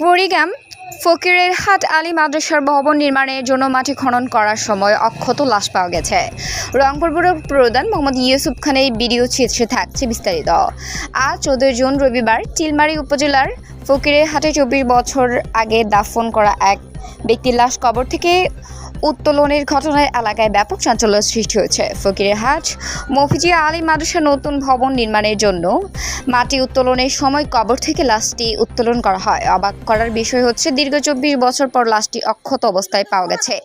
কুড়িগ্রাম ফকিরের হাট আলী মাদ্রাসার ভবন নির্মাণের জন্য মাটি খনন করার সময় অক্ষত লাশ পাওয়া গেছে। রংপুর ব্যুরোর প্রধান মোহাম্মদ ইউসুফ খানের ভিডিও চিত্রে থাকছে বিস্তারিত। আজ চোদ্দই জুন রবিবার চিলমারি উপজেলার ফকিরের হাটে চব্বিশ বছর আগে দাফন করা এক ব্যক্তির লাশ কবর থেকে উত্তোলনের ঘটনায় এলাকায় ব্যাপক চাঞ্চল্য সৃষ্টি হয়েছে। ফকিরের হাট মফিজিয়া আলী মাদ্রাসা নতুন ভবন নির্মাণের জন্য মাটি উত্তোলনের সময় কবর থেকে লাশটি উত্তোলন করা হয়। অবাক করার বিষয় হচ্ছে, দীর্ঘ চব্বিশ বছর পর লাশটি অক্ষত অবস্থায় পাওয়া গেছে।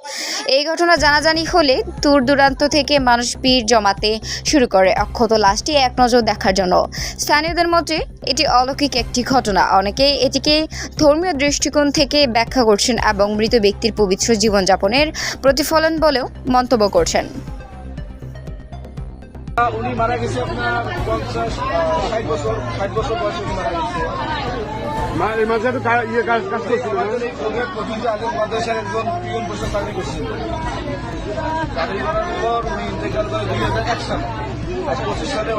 এই ঘটনা জানাজানি হলে দূর দূরান্ত থেকে মানুষ ভিড় জমাতে শুরু করে। অক্ষত লাশটি এক নজর দেখার জন্য। স্থানীয়দের মতে, এটি অলৌকিক একটি ঘটনা। অনেকে এটিকে ধর্মীয় দৃষ্টিকোণ থেকে ব্যাখ্যা করছেন এবং মৃত ব্যক্তির পবিত্র জীবনযাপনের প্রতিফলন বলেও মন্তব্য করছেন। উনি মারা গেছে আপনার পঞ্চাশ ষাট বছর ষাট বছর বয়সে উনি মারা গেছে। মাঝে ইয়ে কাজ কাজ করছিল না? আমাদের এই প্রজেক্ট প্রতিটি আগে মাদ্রাসার একজন পিয়ন বসে চাকরি করছিল। চাকরি করার পর উনি ইন্তেকাল করে দুই হাজার এক সালে পঁচিশ সালে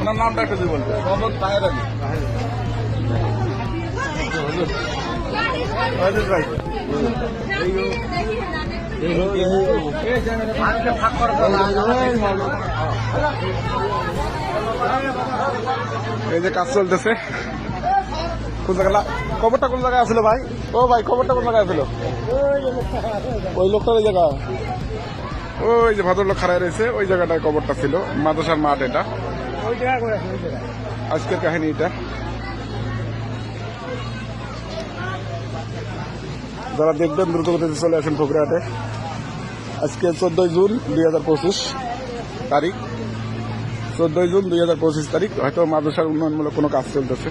ওনার নামটা একটু মোহাম্মদ তাহের আলী। এই যে কাজ চলতেছে। কোন জায়গা খবরটা কোন জায়গায় আসলো ভাই? ও ভাই খবরটা কোন জায়গায় আসলো ওই লোকটা ওই জায়গা। ওই যে ভদ্রলোক খাড়ায় রয়েছে, ওই জায়গাটায় কবরটা ছিল, মাদ্রাসার মাঠ এটা। আজকের কাহিনী এটা। যারা দেখবেন দ্রুত গতিতে চলে আসেন ফকরিহাটে আজকে চোদ্দই জুন দুই হাজার পঁচিশ তারিখ। চোদ্দই জুন দুই হাজার পঁচিশ তারিখ। হয়তো মাদ্রাসার উন্নয়নমূলক কোনো কাজ চলতেছে।